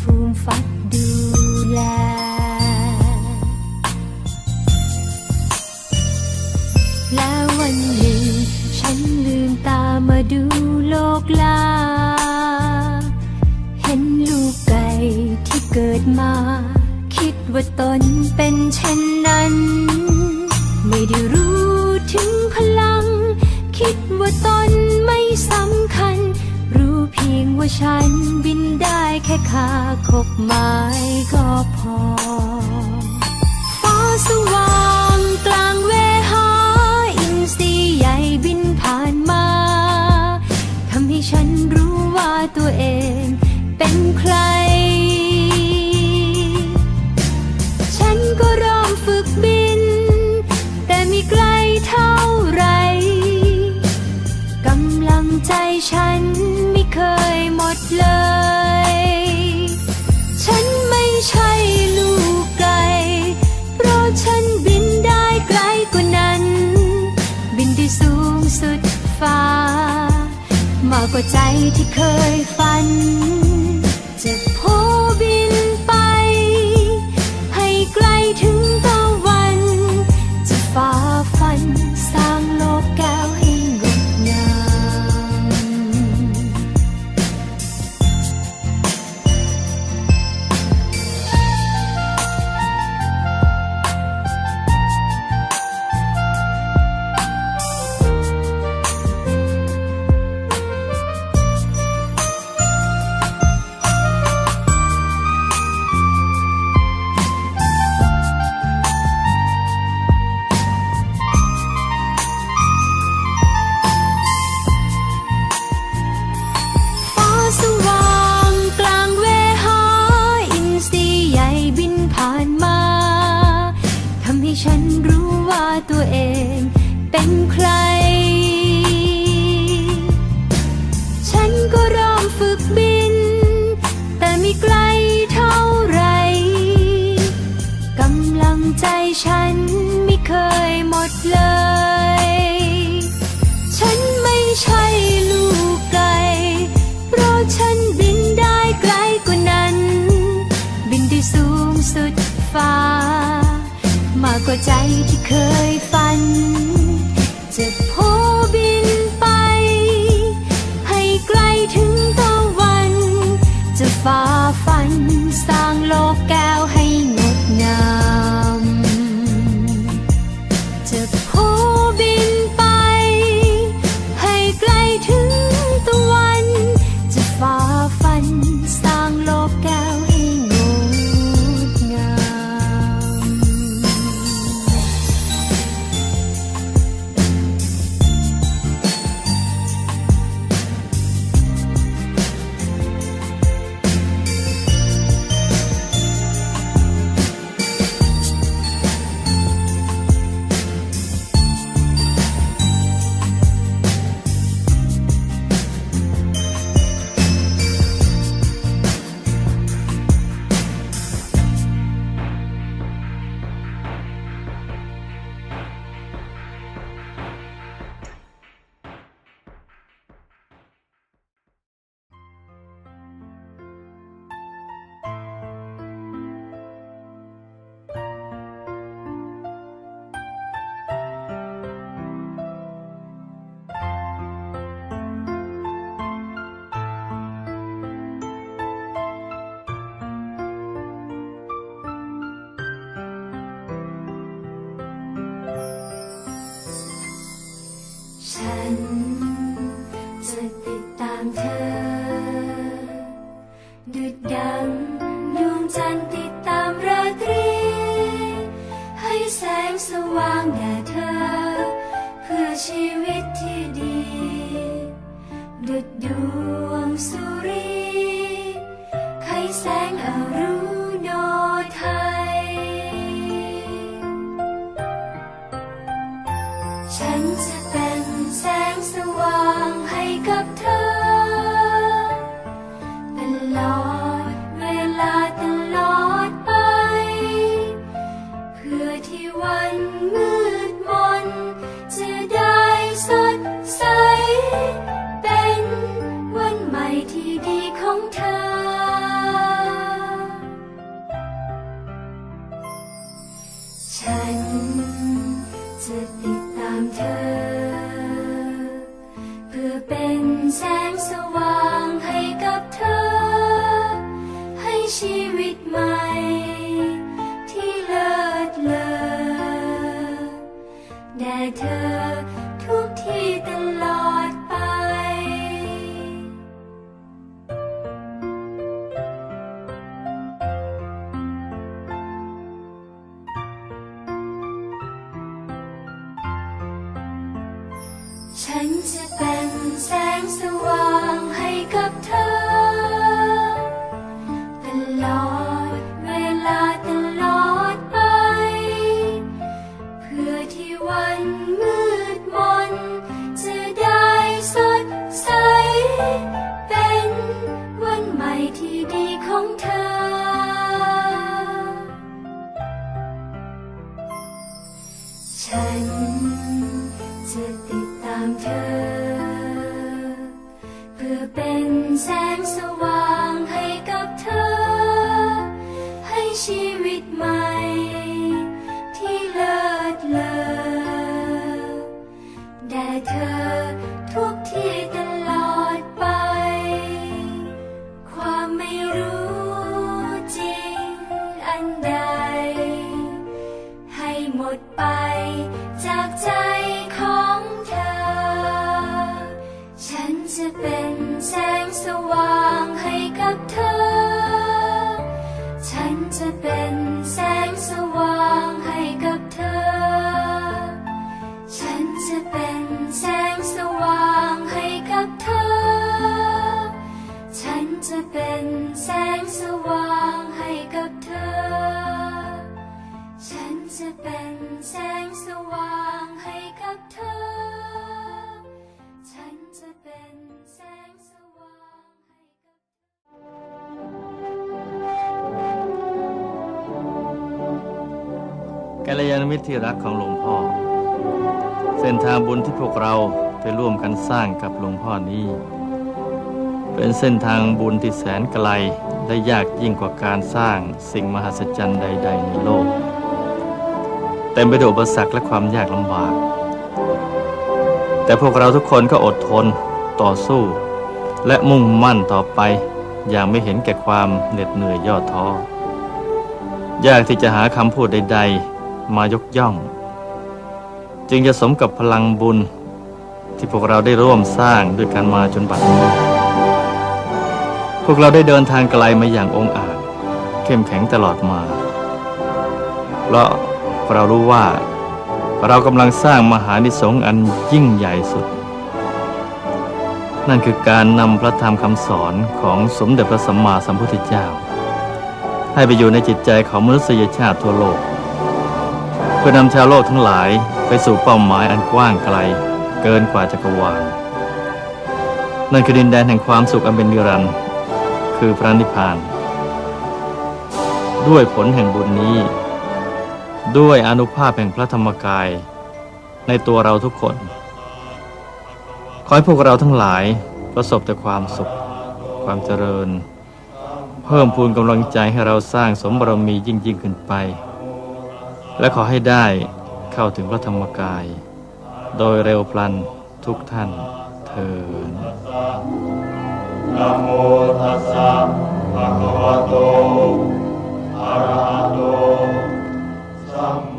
ฟูมฟัดดูแล แล้ววันหนึ่ง ฉันลืมตามาดูโลกลา เห็นลูกไก่ที่เกิดมา คิดว่าตนเป็นเช่นนั้น ไม่ได้รู้ถึงพลัง คิดว่าตนไม่สำคัญ ยงว่าฉันบินได้แค่ขาคบไม้ก็พอ มากกว่าใจที่เคยฝัน ตัวเองเป็นใคร ฉันก็เริ่มฝึกบิน แต่ไม่ไกลเท่าไรกำลังใจฉันไม่เคยหมดเลย ฉันไม่ใช่ลูกไก่เพราะฉันบินได้ไกลกว่านั้น บินได้สูงสุดฟ้า มากกว่าใจที่ สร้างโลกแก้ว ว่างแด่เธอ เพื่อชีวิตที่ดี ดุดดวงสุรีให้แสงอรุโนไทย ฉันจะเป็นแสงสว่างให้กับเธอ แสงสว่างให้กับเธอ ให้ชีวิตใหม่ ที่เลิศเลอแด่เธอทุกที่ตลอดไป ฉันจะเป็น งสว่างให้กับเธอ ตลอดเวลาตลอดไป เพื่อที่วันมืดมน จะได้สดใส เป็นวันใหม่ที่ดีของเธอ ฉันจะติดตามเธอ แสงสว่างให้กับเธอ ให้ชีวิต ลยาณมิตรที่รักของหลวงพ่อ เส้นทางบุญที่พวกเราไปร่วมกันสร้างกับหลวงพ่อนี้ เป็นเส้นทางบุญที่แสนไกลและยากยิ่งกว่าการสร้างสิ่งมหัศจรรย์ใด ๆ ในโลก เต็มไปด้วยอุปสรรคและความยากลำบาก แต่พวกเราทุกคนก็อดทนต่อสู้ และมุ่งมั่นต่อไป อย่างไม่เห็นแก่ความเหน็ดเหนื่อยย่อท้อยากที่จะหาคำพูดใด ๆ มายกย่อง จึงจะสมกับพลังบุญที่พวกเราได้ร่วมสร้างด้วยกันมาจนบัดนี้ พวกเราได้เดินทางไกลมาอย่างองอาจ เข้มแข็งตลอดมา เพราะเรารู้ว่าเรากำลังสร้างมหานิสงส์อันยิ่งใหญ่สุด นั่นคือการนำพระธรรมคำสอนของสมเด็จพระสัมมาสัมพุทธเจ้า ให้ไปอยู่ในจิตใจของมนุษยชาติทั่วโลก พื่อนำชาวโลกทั้งหลายไปสู่เป้าหมายอันกว้างไกล เกินกว่าจักรวาลนั่นคือดินแดนแห่งความสุขอันเป็นนิรันดร์คือพระนิพพาน ด้วยผลแห่งบุญนี้ ด้วยอนุภาพแห่งพระธรรมกาย ในตัวเราทุกคน ขอให้พวกเราทั้งหลายประสบแต่ความสุข ความเจริญ เพิ่มพูนกำลังใจให้เราสร้างสมบรมียิ่งยิ่งขึ้นไป และขอให้ได้เข้าถึงพระธรรมกาย โดยเร็วพลันทุกท่านเถิดนะโมทัสสะภะคะวะโตอะระหะโตสัม